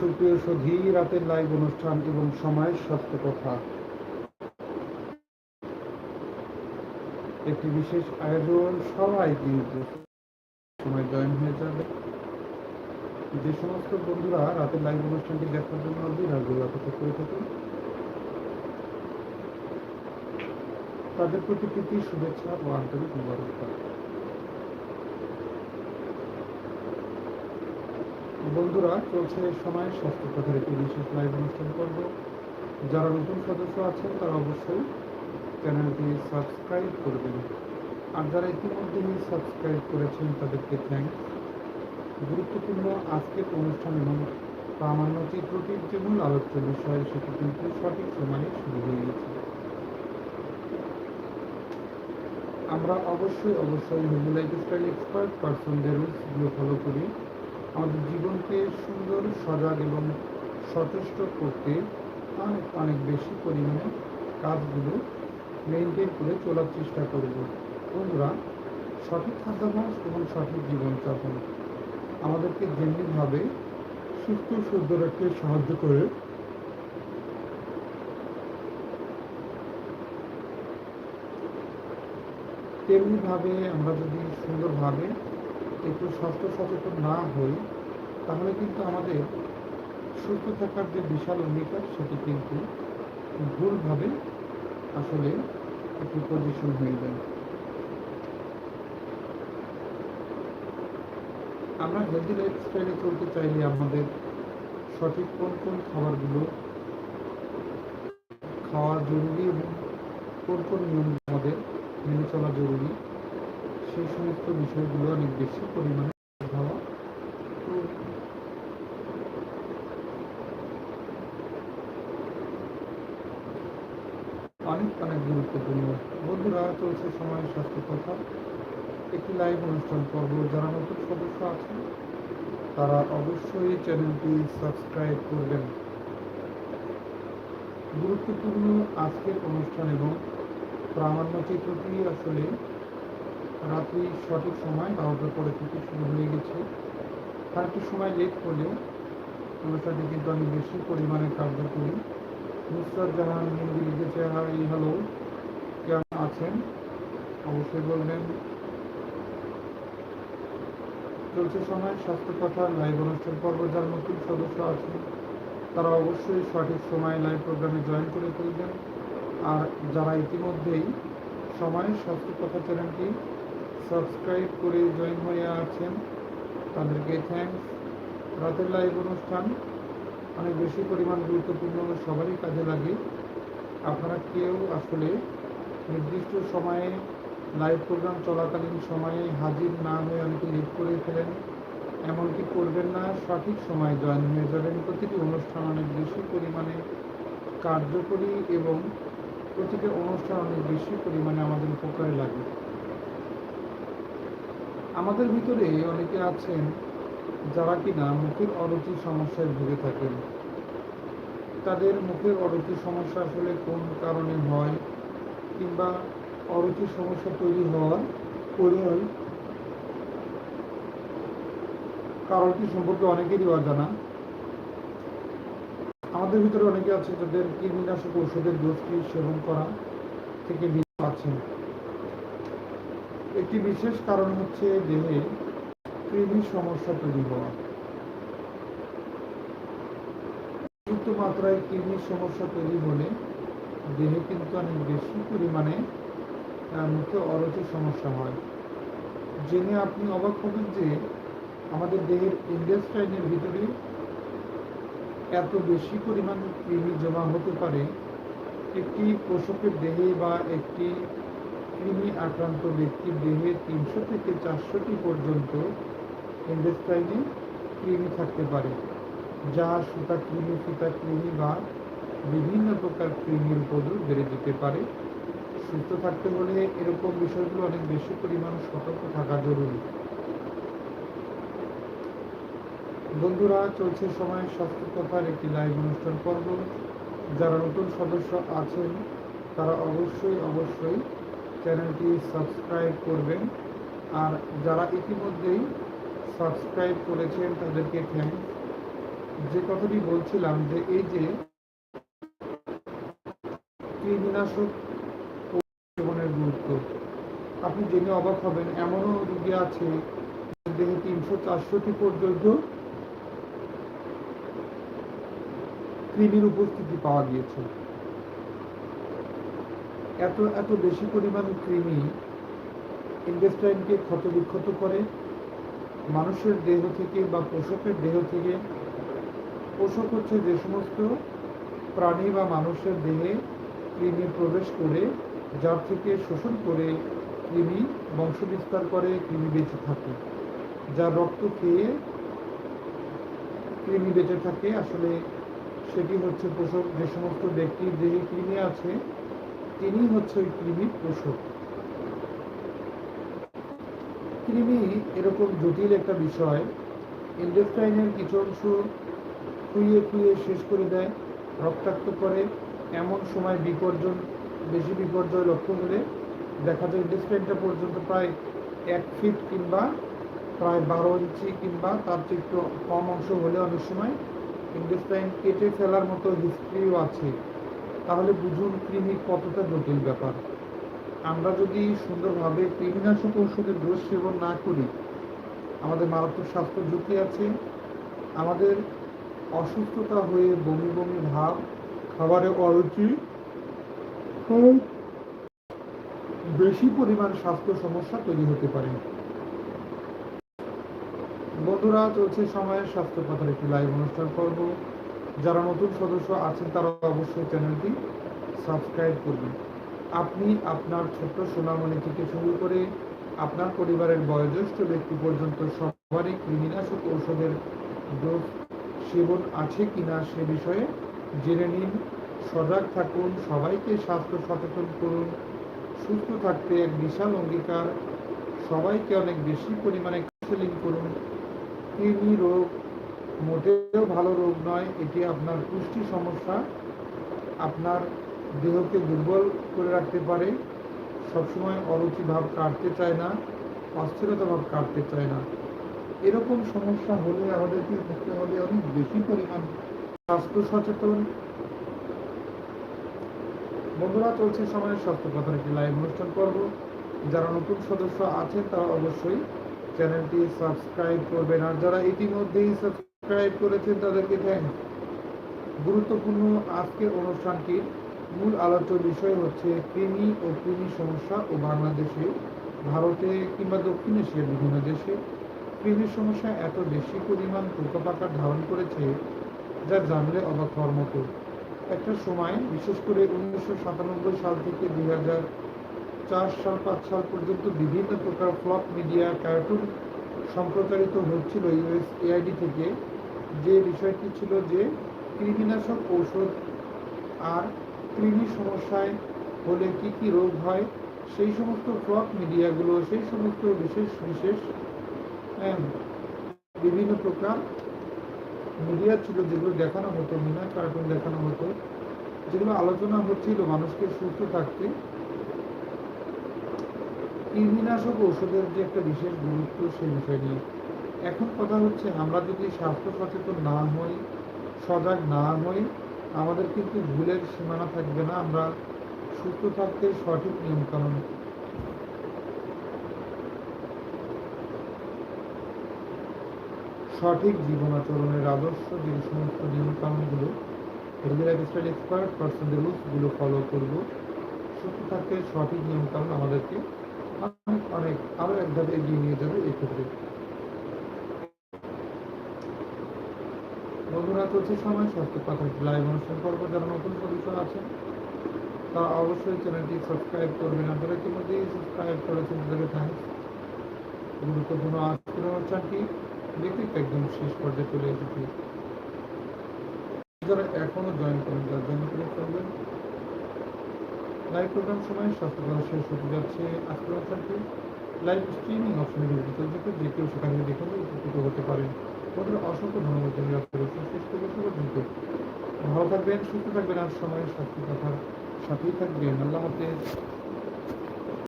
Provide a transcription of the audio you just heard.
সুপ্রিয় সধী রাতের লাইভ অনুষ্ঠান এবং সময় স্বাস্থ্য কথা। একটি বিশেষ আয়োজন সবাই কিন্তু সময় জয়েন হয়ে যাবে। যে সমস্ত বন্ধুরা রাতের লাইভ অনুষ্ঠানটি দেখার জন্য বিরাগুলো অপেক্ষা করে থাকেন। তাদের প্রতি প্রীতি, শুভেচ্ছা ও আন্তরিক মুবারকবাদ। বন্ধুরা, চলছে সময় স্বাস্থ্য কথার একটি বিশেষ লাইভ অনুষ্ঠান করব যারা নতুন সদস্য আছেন, তারা অবশ্যই চ্যানেলটি সাবস্ক্রাইব করবেন। আর যারা ইতিমধ্যেই সাবস্ক্রাইব করেছেন, তাদেরকে থ্যাংক গুরুত্বপূর্ণ আজকের অনুষ্ঠান এবং প্রামাণ্য চিত্রটির যে মূল আলোচ্য বিষয়, সেটি কিন্তু সঠিক সময়ে শুরু হয়ে গেছে। আমরা অবশ্যই অবশ্যই হেলদি লাইফস্টাইল এক্সপার্ট পার্সনদের রুলসগুলো ফলো করি। আমাদের জীবনকে সুন্দর, সজাগ এবং সচেষ্ট করতে অনেক অনেক বেশি পরিমাণে কাজগুলো মেনটেন করে চলার চেষ্টা করব। বন্ধুরা, সঠিক খাদ্যাভ্যাস এবং সঠিক জীবনযাপন আমাদেরকে যেমনিভাবে সুস্থ, শুদ্ধ রাখতে সাহায্য করে। তেমনিভাবে আমরা যদি সুন্দরভাবে একটু স্বাস্থ্য সচেতন না হই তাহলে কিন্তু আমাদের সুস্থ থাকার যে বিশাল অঙ্গীকার, সেটি কিন্তু ভুলভাবে আসলে একটু পজিশন হয়ে যায়। আমরা হেলদি লাইফস্টাইলে চলতে চাইলে আমাদের সঠিক কোন কোন খাবারগুলো খাওয়া জরুরি এবং কোন কোন নিয়ম আমাদের মেনে চলা জরুরি, সেই সমস্ত বিষয়গুলো অনেক বেশি পরিমাণে হওয়া তো অনেক অনেক গুরুত্বপূর্ণ চলছে সময়, স্বাস্থ্য কথা। একটি লাইভ অনুষ্ঠান পর্ব যারা নতুন সদস্য আছেন, তারা অবশ্যই চ্যানেলটি সাবস্ক্রাইব করবেন। গুরুত্বপূর্ণ আজকের অনুষ্ঠান এবং প্রামাণ্য চিত্রটি আসলে রাত্রি সঠিক সময় বারোটার পরে থেকে শুরু হয়ে গেছে। তার সময় লেট করলেও অনুষ্ঠানটি কিন্তু অনেক বেশি পরিমাণে কার্যকরী নুসরাত জাহান হিন্দি লিখেছে, হাই হ্যালো কেমন আছেন? অবশ্যই বলবেন। চলছে সময়, স্বাস্থ্য কথা লাইভ অনুষ্ঠান, পর্ব, যার নতুন সদস্য আছে তারা অবশ্যই সঠিক সময় লাইভ প্রোগ্রামে জয়েন করে ফেলবেন। আর যারা ইতিমধ্যেই সময়, স্বাস্থ্য কথা চ্যানেলটি সাবস্ক্রাইব করে জয়েন হয়ে আছেন, তাদেরকে থ্যাংকস রাতের লাইভ অনুষ্ঠান অনেক বেশি পরিমাণ গুরুত্বপূর্ণ, সবারই কাজে লাগে। আপনারা কেউ আসলে নির্দিষ্ট সময়ে লাইভ প্রোগ্রাম চলাকালীন সময়ে হাজির না হয়ে অনেকে লিভ করে ফেলেন। এমনকি করবেন না, সঠিক সময়ে জয়েন হয়ে যাবেন। প্রতিটি অনুষ্ঠান অনেক বেশি পরিমাণে কার্যকরী এবং প্রতিটি অনুষ্ঠান অনেক বেশি পরিমাণে আমাদের উপকারে লাগে। আমাদের ভিতরে অনেকে আছেন যারা কিনা মুখের অরুচি সমস্যায় ভুগে থাকেন। তাদের মুখের অরুচি সমস্যা আসলে কোন কারণে হয় কিংবা অরুচি সমস্যা তৈরি হওয়ার পরিহার কারণটি সম্পর্কে অনেকেরই অজানা। আমাদের ভিতরে অনেকে আছে যাদের কৃমিনাশক ঔষধের গোষ্ঠী সেবন করা থেকে বিরত আছেন। একটি বিশেষ কারণ হচ্ছে দেহে কৃমির সমস্যা তৈরি হওয়া। অতিরিক্ত মাত্রায় কৃমির সমস্যা তৈরি হলে দেহে কিন্তু অনেক বেশি পরিমাণে মুখে অরুচি সমস্যা হয়। জেনে আপনি অবাক হবেন যে আমাদের দেহের ইন্ডাস্ট্রাইনের ভিতরে এত বেশি পরিমাণ কৃমি জমা হতে পারে, একটি পশুকের দেহে বা একটি কৃমি আক্রান্ত ব্যক্তির দেহে তিনশো থেকে চারশোটি পর্যন্ত ইন্ডাস্ট্রাইনে কৃমি থাকতে পারে, যা সুতা কৃমি ফিতা কৃমি বা বিভিন্ন প্রকার কৃমির উপদ্রব বেড়ে যেতে পারে। সুস্থ থাকতে হলে এরকম বিষয়গুলো অনেক বেশি পরিমাণ সতর্ক থাকা জরুরি। বন্ধুরা, চলছে সময় স্বাস্থ্য কথার একটি লাইভ অনুষ্ঠান পর্ব। যারা নতুন সদস্য আছেন, তারা অবশ্যই অবশ্যই চ্যানেলটি সাবস্ক্রাইব করবেন। আর যারা ইতিমধ্যেই সাবস্ক্রাইব করেছেন, তাদেরকে থ্যাংক যে কথাটি বলছিলাম যে, এই যে কৃমিনাশক আপনি জেনে অবাক হবেন, এমনও রোগী আছে দেহে তিনশো চারশোটি পর্যন্ত কৃমির উপস্থিতি পাওয়া গিয়েছে। এত এত বেশি পরিমাণ কৃমি ইন্ডেস্টাইনকে ক্ষতবিক্ষত করে, মানুষের দেহ থেকে বা পশুকের দেহ থেকে, পোষক হচ্ছে যে সমস্ত প্রাণী বা মানুষের দেহে কৃমি প্রবেশ করে, যার থেকে শোষণ করে কৃমি বংশ বিস্তার করে কৃমি বেঁচে থাকে। যার রক্ত খেয়ে কৃমি বেঁচে থাকে। আসলে সেটি হচ্ছে পোষক, যে সমস্ত ব্যক্তির দেহে কৃমি আছে, তিনি হচ্ছে ওই কৃমির পোষক। কৃমি এরকম জটিল একটা বিষয় ইন্ডেস্টাইনের কিছু অংশ খুইয়ে খুইয়ে শেষ করে দেয়, রক্তাক্ত করে, এমন সময় বিপর্জন বেশি বিপর্যয় লক্ষ্য হলে দেখা যায় ইন্ডেস্টাইনটা পর্যন্ত প্রায় এক ফিট কিংবা প্রায় বারো ইঞ্চি কিংবা তার চেয়ে একটু কম অংশ হলে অনেক সময় ইন্ডেস্টাইন কেটে ফেলার মতো হিস্ট্রিও আছে। তাহলে বুঝুন কৃমি কতটা জটিল ব্যাপার। আমরা যদি সুন্দরভাবে কৃমিনাশক ঔষধের ডোজ সেবন না করি, আমাদের মারাত্মক স্বাস্থ্য ঝুঁকি আছে, আমাদের অসুস্থতা হয়ে বমি বমি ভাব, খাবারে অরুচি বেশি পরিমাণ স্বাস্থ্য সমস্যা তৈরি হতে পারে। বন্ধুরা, চলছে সময়ের স্বাস্থ্য কথার একটি লাইভ অনুষ্ঠান করব যারা নতুন সদস্য আছেন, তারা অবশ্যই চ্যানেলটি সাবস্ক্রাইব করবেন। আপনি আপনার ছোট্ট সোনামণি থেকে শুরু করে আপনার পরিবারের বয়োজ্যেষ্ঠ ব্যক্তি পর্যন্ত সবারই কৃমিনাশক ঔষধের ডোজ সেবন আছে কিনা সে বিষয়ে জেনে নিন। সজাগ থাকুন, সবাইকে স্বাস্থ্য সচেতন করুন। সুস্থ থাকতে এক বিশাল অঙ্গীকার। সবাইকে অনেক বেশি পরিমাণে কাউন্সেলিং করুন। কৃমি রোগ মোটেও ভালো রোগ নয়, এটি আপনার পুষ্টি সমস্যা, আপনার দেহকে দুর্বল করে রাখতে পারে। সবসময় অরুচি ভাব কাটতে চায় না, অস্থিরতা ভাব কাটতে চায় না। এরকম সমস্যা হলে আমাদেরকে করতে হবে অনেক বেশি পরিমাণ স্বাস্থ্য সচেতন বন্ধুরা, চলছে সময়ের স্বাস্থ্য কথার একটি লাইভ অনুষ্ঠান করব যারা নতুন সদস্য আছেন, তারা অবশ্যই চ্যানেলটি সাবস্ক্রাইব করবেন। আর যারা ইতিমধ্যেই সাবস্ক্রাইব করেছেন, তাদেরকে থ্যাংক গুরুত্বপূর্ণ আজকের অনুষ্ঠানটির মূল আলোচ্য বিষয় হচ্ছে কৃমি ও কৃমি সমস্যা ও বাংলাদেশে, ভারতে কিংবা দক্ষিণ এশিয়ার বিভিন্ন দেশে কৃমির সমস্যা এত বেশি পরিমাণ প্রকোপাকার ধারণ করেছে, যা জানলে অবাক মতো। একটা সময়, বিশেষ করে উনিশশো সাতানব্বই সাল থেকে দুই চার সাল, পাঁচ সাল পর্যন্ত বিভিন্ন প্রকার ফ্লপ মিডিয়া, কার্টুন সম্প্রচারিত হচ্ছিল ইউএস এআইডি থেকে। যে বিষয়টি ছিল যে কৃমিনাশক ঔষধ আর কৃমি সমস্যায় হলে কি কি রোগ হয়, সেই সমস্ত ফ্লপ মিডিয়াগুলো, সেই সমস্ত বিশেষ বিশেষ বিভিন্ন প্রকার মিডিয়া ছিল যেগুলো দেখানো হতো, মিনা কার্টুন দেখানো হতো, যেগুলো আলোচনা হচ্ছিল মানুষকে সুস্থ থাকতে। কৃমিনাশক ঔষধের যে একটা বিশেষ গুরুত্ব সেই বিষয় নিয়ে। এখন কথা হচ্ছে, আমরা যদি স্বাস্থ্য সচেতন না হই, সজাগ না হই, আমাদের কিন্তু ভুলের সীমানা থাকবে না। আমরা সুস্থ থাকতে সঠিক নিয়মকানুন সঠিক জীবন আচরণের আদর্শ যে সমস্ত নিয়মকানুনগুলো হেলদি লাইফস্টাইল এক্সপার্ট পার্সোনাল রুলসগুলো ফলো করব সুস্থ থাকতে সঠিক নিয়মকানুন আমাদেরকে অনেক অনেক আরও এক ধাপে এগিয়ে নিয়ে যাবে এক্ষেত্রে বন্ধুরা চলছে সময় স্বাস্থ্য কথা লাইভ অনুষ্ঠান পর্ব যারা নতুন সদস্য আছেন তারা অবশ্যই চ্যানেলটি সাবস্ক্রাইব করবেন। আপনারা ইতিমধ্যেই সাবস্ক্রাইব করেছেন তাদেরকে থ্যাংকস গুরুত্বপূর্ণ আজকের অনুষ্ঠানটি। দেখতে একদম শেষ পর্যায়ে চলে এসেছি। যারা এখনও জয়েন করেন, তারা জয়েন করে ফেলবেন। লাইভ প্রোগ্রাম সময় স্বাস্থ্যকর শেষ হতে যাচ্ছে আজকের অনুষ্ঠানটি লাইভ স্ট্রিমিং অপশনে বিরতি চলছে। যে কেউ সেখানে দেখে উপকৃত হতে পারেন। বন্ধুরা অসংখ্য ধন্যবাদ জানিয়ে আপনাদের শেষ পর্যন্ত ভালো থাকবেন, সুস্থ থাকবেন। আর সময়ের স্বাস্থ্য কথার সাথেই থাকবেন। আল্লাহ হাফেজ।